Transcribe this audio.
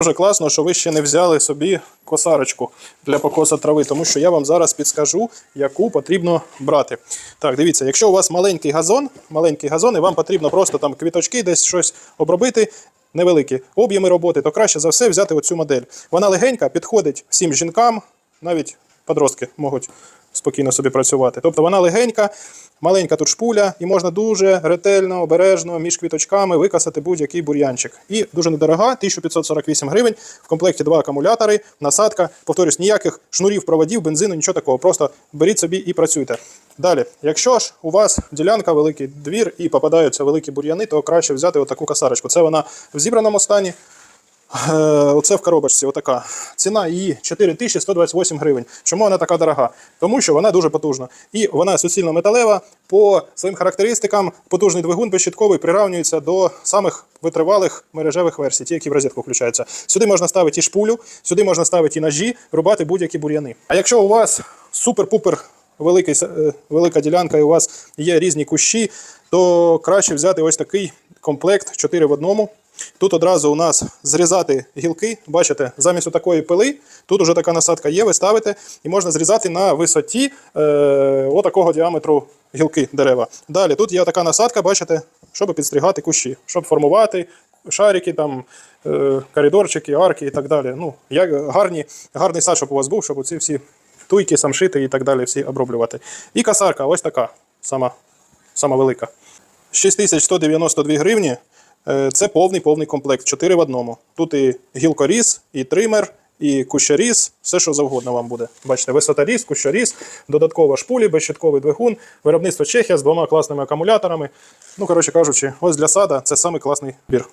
Дуже класно, що ви ще не взяли собі косарочку для покоса трави, тому що я вам зараз підскажу, яку потрібно брати. Так, дивіться, якщо у вас маленький газон, маленький газон, і вам потрібно просто там квіточки, десь щось обробити, невеликі об'єми роботи, то краще за все взяти оцю модель. Вона легенька, підходить всім жінкам, навіть подростки можуть спокійно собі працювати. Тобто вона легенька, маленька тут шпуля, і можна дуже ретельно, обережно між квіточками викасати будь-який бур'янчик. І дуже недорога, 1548 гривень. В комплекті два акумулятори, насадка. Повторюсь, ніяких шнурів, проводів, бензину, нічого такого. Просто беріть собі і працюйте. Далі, якщо ж у вас ділянка, великий двір і попадаються великі бур'яни, то краще взяти отаку касарочку. Це вона в зібраному стані. Е, Оце в коробочці, отака. Ціна її 4128 гривень. Чому вона така дорога? Тому що вона дуже потужна. І вона суцільно металева. По своїм характеристикам потужний двигун безщитковий приравнюється до самих витривалих мережевих версій, ті, які в розетку включаються. Сюди можна ставити і шпулю, сюди можна ставити і ножі, рубати будь-які бур'яни. А якщо у вас супер-пупер е, велика ділянка і у вас є різні кущі, то краще взяти ось такий комплект 4 в одному. Тут одразу у нас зрізати гілки. Бачите, замість такої пили, тут уже така насадка є, ви ставите, і можна зрізати на висоті е, отакого діаметру гілки дерева. Далі тут є така насадка, бачите, щоб підстригати кущі, щоб формувати шарики, там, е, коридорчики, арки і так далі. Ну, як гарні, гарний сад, щоб у вас був, щоб оці всі туйки, самшити і так далі всі оброблювати. І касарка, ось така, сама, сама велика. 6192 гривні. Е, Це повний повний комплект, 4 в одному. Тут і гілкоріз, і тример, і кущоріз, все, що завгодно вам буде. Бачите, висотаріз, кущоріз, додаткова шпулі, безщитковий двигун, виробництво Чехія з двома класними акумуляторами. Ну, коротше кажучи, ось для сада це самий класний бір.